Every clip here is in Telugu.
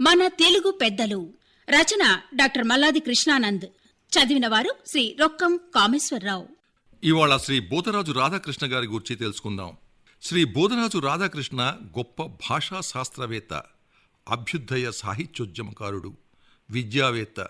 మన తెలుగు పెద్దలు. రచన డాక్టర్ మల్లాది కృష్ణానంద్. చదివిన వారు శ్రీ రొక్కం కామేశ్వరరావు. ఇవాళ శ్రీ బోధరాజు రాధాకృష్ణ గారి గురించి తెలుసుకుందాం. శ్రీ బోధరాజు రాధాకృష్ణ గొప్ప భాషా శాస్త్రవేత్త అభ్యుదయ సాహిత్యోద్యమకారుడు విద్యావేత్త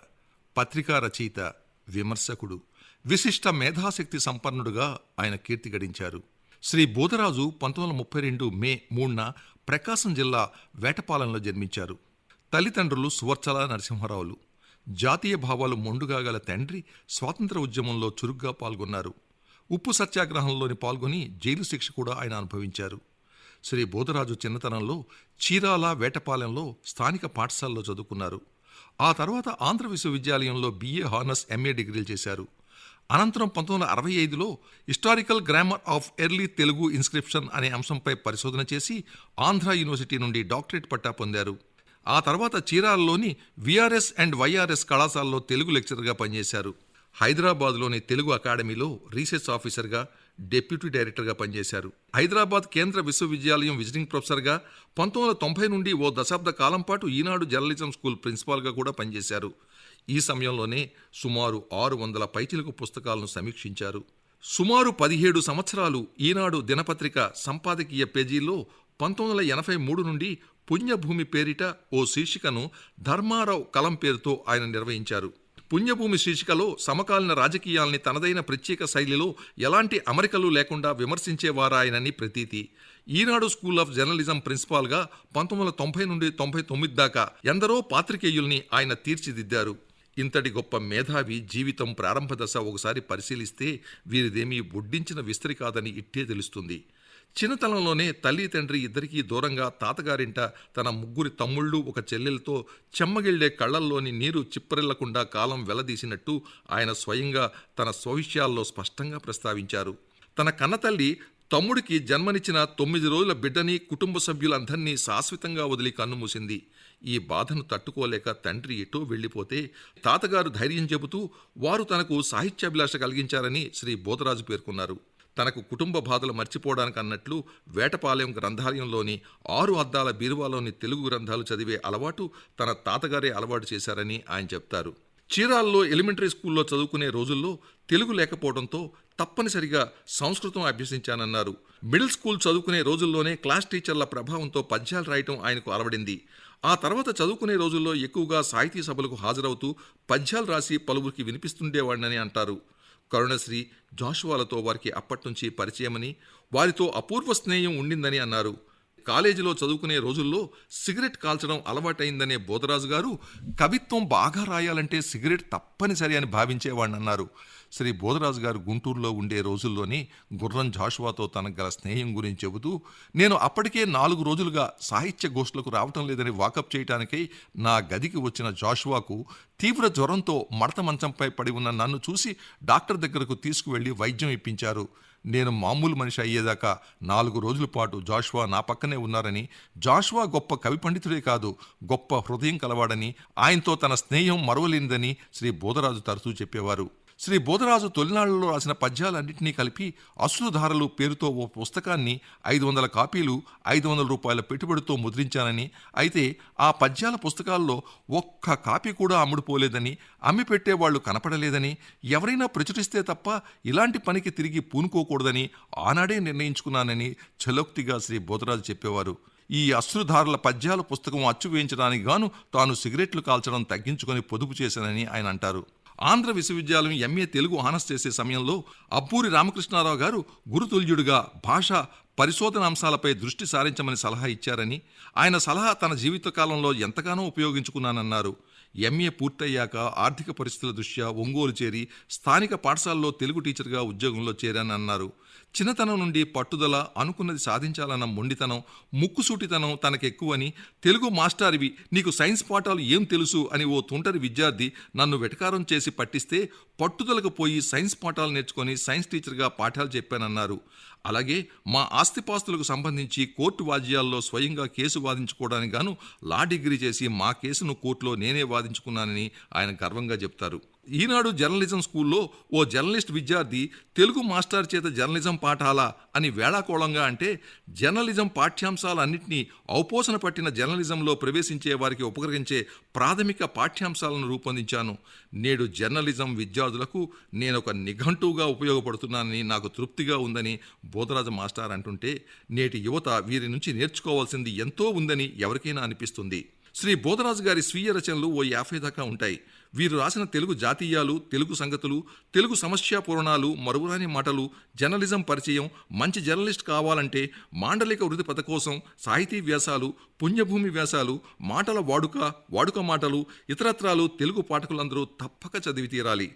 పత్రికా రచయిత విమర్శకుడు విశిష్ట మేధాశక్తి సంపన్నుడుగా ఆయన కీర్తి గడించారు. శ్రీ బోధరాజు పంతొమ్మిది వందల ముప్పై రెండు మే మూడున ప్రకాశం జిల్లా వేటపాలెంలో జన్మించారు. తల్లిదండ్రులు సువర్చల నరసింహారావులు. జాతీయ భావాలు మొండుగా గల తండ్రి స్వాతంత్ర ఉద్యమంలో చురుగ్గా పాల్గొన్నారు. ఉప్పు సత్యాగ్రహంలోని పాల్గొని జైలు శిక్ష కూడా ఆయన అనుభవించారు. శ్రీ బోధరాజు చిన్నతనంలో చీరాల వేటపాలెంలో స్థానిక పాఠశాలలో చదువుకున్నారు. ఆ తర్వాత ఆంధ్ర విశ్వవిద్యాలయంలో బీఏ హానర్స్ ఎంఏ డిగ్రీలు చేశారు. అనంతరం పంతొమ్మిది వందల అరవై ఐదులో historical grammar of early Telugu inscription అనే అంశంపై పరిశోధన చేసి ఆంధ్ర యూనివర్సిటీ నుండి డాక్టరేట్ పట్టా పొందారు. ఆ తర్వాత చీరాలలోని విఆర్ఎస్ అండ్ వైఆర్ఎస్ కళాశాలలో తెలుగు లెక్చరర్గా పనిచేశారు. హైదరాబాద్లోని తెలుగు అకాడమీలో రీసెర్చ్ ఆఫీసర్గా డెప్యూటీ డైరెక్టర్గా పనిచేశారు. హైదరాబాద్ కేంద్ర విశ్వవిద్యాలయం విజిటింగ్ ప్రొఫెసర్గా పంతొమ్మిది వందల తొంభై నుండి ఓ దశాబ్ద కాలం పాటు ఈనాడు జర్నలిజం స్కూల్ ప్రిన్సిపాల్గా కూడా పనిచేశారు. ఈ సమయంలోనే సుమారు ఆరు వందల పైచిలకు పుస్తకాలను సమీక్షించారు. సుమారు పదిహేడు సంవత్సరాలు ఈనాడు దినపత్రిక సంపాదకీయ పేజీల్లో పంతొమ్మిది వందల ఎనభై మూడు నుండి పుణ్యభూమి పేరిట ఓ శీర్షికను ధర్మారావు కలం పేరుతో ఆయన నిర్వహించారు. పుణ్యభూమి శీర్షికలో సమకాలీన రాజకీయాల్ని తనదైన ప్రత్యేక శైలిలో ఎలాంటి అమరికలు లేకుండా విమర్శించేవారాయనని ప్రతీతి. ఈనాడు స్కూల్ ఆఫ్ జర్నలిజం ప్రిన్సిపాల్గా పంతొమ్మిది వందల తొంభై నుండి తొంభై తొమ్మిది దాకా ఎందరో పాత్రికేయుల్ని ఆయన తీర్చిదిద్దారు. ఇంతటి గొప్ప మేధావి జీవితం ప్రారంభ దశ ఒకసారి పరిశీలిస్తే వీరిదేమీ బొడ్డించిన విస్తరి కాదని ఇట్టే తెలుస్తుంది. చిన్నతనంలోనే తల్లి తండ్రి ఇద్దరికీ దూరంగా తాతగారింట తన ముగ్గురి తమ్ముళ్ళు ఒక చెల్లెలతో చెమ్మగిళ్ళే కళ్ళల్లోని నీరు చిప్పరిల్లకుండా కాలం వెలదీసినట్టు ఆయన స్వయంగా తన స్వవిషయాల్లో స్పష్టంగా ప్రస్తావించారు. తన కన్నతల్లి తమ్ముడికి జన్మనిచ్చిన తొమ్మిది రోజుల బిడ్డని కుటుంబ సభ్యులందరినీ శాశ్వతంగా వదిలి కన్నుమూసింది ఈ బాధను తట్టుకోలేక తండ్రి ఎటో వెళ్ళిపోతే తాతగారు ధైర్యం చెబుతూ వారు తనకు సాహిత్యాభిలాష కలిగించారని శ్రీ బోధరాజు పేర్కొన్నారు. తనకు కుటుంబ బాధలు మర్చిపోవడానికి అన్నట్లు వేటపాలెం గ్రంథాలయంలోని ఆరు అద్దాల బీరువాలోని తెలుగు గ్రంథాలు చదివే అలవాటు తన తాతగారే అలవాటు చేశారని ఆయన చెప్తారు. చీరాల్లో ఎలిమెంటరీ స్కూల్లో చదువుకునే రోజుల్లో తెలుగు లేకపోవడంతో తప్పనిసరిగా సంస్కృతం అభ్యసించానన్నారు. మిడిల్ స్కూల్ చదువుకునే రోజుల్లోనే క్లాస్ టీచర్ల ప్రభావంతో పద్యాలు రాయటం ఆయనకు అలవడింది. ఆ తర్వాత చదువుకునే రోజుల్లో ఎక్కువగా సాహితీ సభలకు హాజరవుతూ పద్యాలు రాసి పలువురికి వినిపిస్తుండేవాడినని అంటారు. కరుణశ్రీ జాషువాలతో వారికి అప్పట్నుంచి పరిచయమని వారితో అపూర్వ స్నేహం ఉండిందని అన్నారు. కాలేజీలో చదువుకునే రోజుల్లో సిగరెట్ కాల్చడం అలవాటైందనే బోధరాజు గారు కవిత్వం బాగా రాయాలంటే సిగరెట్ తప్పనిసరి అని భావించేవాడిని అన్నారు శ్రీ బోధరాజు గారు గుంటూరులో ఉండే రోజుల్లోని గుర్రం జాషువాతో తనకు గల స్నేహం గురించి చెబుతూ నేను అప్పటికే నాలుగు రోజులుగా సాహిత్య గోష్ఠులకు రావటం లేదని వాకప్ చేయటానికై నా గదికి వచ్చిన జాషువాకు తీవ్ర జ్వరంతో మడత మంచంపై పడి ఉన్న నన్ను చూసి డాక్టర్ దగ్గరకు తీసుకువెళ్ళి వైద్యం ఇప్పించారు. నేను మామూలు మనిషి అయ్యేదాకా నాలుగు రోజుల పాటు జాషువా నా పక్కనే ఉన్నారని జాషువా గొప్ప కవి పండితుడే కాదు గొప్ప హృదయం కలవాడని ఆయనతో తన స్నేహం మరవలేనిదని శ్రీ బోధరాజు తరచూ చెప్పేవారు. శ్రీ బోధరాజు తొలినాళ్ళలో రాసిన పద్యాలన్నింటినీ కలిపి అశ్రుధారలు పేరుతో ఓ పుస్తకాన్ని ఐదు వందల కాపీలు ఐదు వందల రూపాయల పెట్టుబడితో ముద్రించానని అయితే ఆ పద్యాల పుస్తకాల్లో ఒక్క కాపీ కూడా అమ్ముడుపోలేదని అమ్మి పెట్టేవాళ్ళు కనపడలేదని ఎవరైనా ప్రచురిస్తే తప్ప ఇలాంటి పనికి తిరిగి పూనుకోకూడదని ఆనాడే నిర్ణయించుకున్నానని చలోక్తిగా శ్రీ బోధరాజు చెప్పేవారు. ఈ అశ్రుధారుల పద్యాల పుస్తకం అచ్చు వేయించడానికి గాను తాను సిగరెట్లు కాల్చడం తగ్గించుకొని పొదుపు చేశానని ఆయన అంటారు. ఆంధ్ర విశ్వవిద్యాలయం ఎంఏ తెలుగు ఆనర్స్ చేసే సమయంలో అబ్బూరి రామకృష్ణారావు గారు గురుతుల్యుడిగా భాష పరిశోధన అంశాలపై దృష్టి సారించమని సలహా ఇచ్చారని ఆయన సలహా తన జీవితకాలంలో ఎంతగానో ఉపయోగించుకున్నానన్నారు. ఎంఏ పూర్తయ్యాక ఆర్థిక పరిస్థితుల దృష్ట్యా ఒంగోలు చేరి స్థానిక పాఠశాలలో తెలుగు టీచర్గా ఉద్యోగంలో చేరానన్నారు. చిన్నతనం నుండి పట్టుదల అనుకున్నది సాధించాలన్న మొండితనం ముక్కుసూటితనం తనకెక్కువని తెలుగు మాస్టారివి నీకు సైన్స్ పాఠాలు ఏం తెలుసు అని ఓ తుంటరి విద్యార్థి నన్ను వెటకారం చేసి పట్టిస్తే పట్టుదలకు పోయి సైన్స్ పాఠాలు నేర్చుకొని సైన్స్ టీచర్గా పాఠాలు చెప్పానన్నారు. అలాగే మా ఆస్తిపాస్తులకు సంబంధించి కోర్టు వాజ్యాల్లో స్వయంగా కేసు వాదించుకోవడానికి గాను లా డిగ్రీ చేసి మా కేసును కోర్టులో నేనే వాదించుకున్నానని ఆయన గర్వంగా చెప్తారు. ఈనాడు జర్నలిజం స్కూల్లో ఓ జర్నలిస్ట్ విద్యార్థి తెలుగు మాస్టర్ చేత జర్నలిజం పాఠాలా అని వేళాకోళంగా అంటే జర్నలిజం పాఠ్యాంశాలన్నింటినీ ఔపోసన పట్టిన జర్నలిజంలో ప్రవేశించే వారికి ఉపకరించే ప్రాథమిక పాఠ్యాంశాలను రూపొందించాను. నేడు జర్నలిజం విద్యార్థులకు నేను ఒక నిఘంటువుగా ఉపయోగపడుతున్నానని నాకు తృప్తిగా ఉందని బోధరాజ మాస్టర్ అంటుంటే నేటి యువత వీరి నుంచి నేర్చుకోవాల్సింది ఎంతో ఉందని ఎవరికైనా అనిపిస్తుంది. శ్రీ బోధరాజు గారి స్వీయ రచనలు ఓ యాభై దాకా ఉంటాయి. వీరు రాసిన తెలుగు జాతీయాలు తెలుగు సంగతులు తెలుగు సమస్య పురాణాలు మరువురాని మాటలు జర్నలిజం పరిచయం మంచి జర్నలిస్ట్ కావాలంటే మాండలిక వృద్ధి పథ కోసం సాహితీ వ్యాసాలు పుణ్యభూమి వ్యాసాలు మాటల వాడుక వాడుక మాటలు ఇతరత్రాలు తెలుగు పాఠకులందరూ తప్పక చదివి తీరాలి.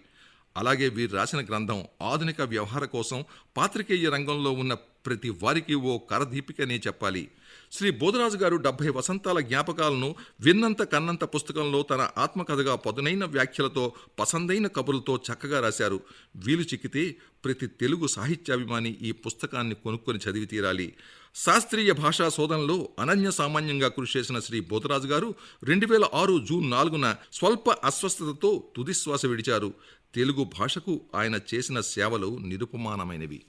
అలాగే వీరు రాసిన గ్రంథం ఆధునిక వ్యవహార కోసం పాత్రికేయ రంగంలో ఉన్న ప్రతి వారికి ఓ కరదీపికనే చెప్పాలి. శ్రీ బోధరాజు గారు డెబ్బై వసంతాల జ్ఞాపకాలను విన్నంత కన్నంత పుస్తకంలో తన ఆత్మకథగా పదునైన వ్యాఖ్యలతో పసందైన కబుర్లతో చక్కగా రాశారు. వీలు చిక్కితే ప్రతి తెలుగు సాహిత్యాభిమాని ఈ పుస్తకాన్ని కొనుక్కొని చదివి తీరాలి. శాస్త్రీయ భాషా శోధనలో అనన్య సామాన్యంగా కృషి చేసిన శ్రీ బోధరాజు గారు రెండు వేల ఆరు జూన్ నాలుగున స్వల్ప అస్వస్థతతో తుదిశ్వాస విడిచారు. తెలుగు భాషకు ఆయన చేసిన సేవలు నిరుపమానమైనవి.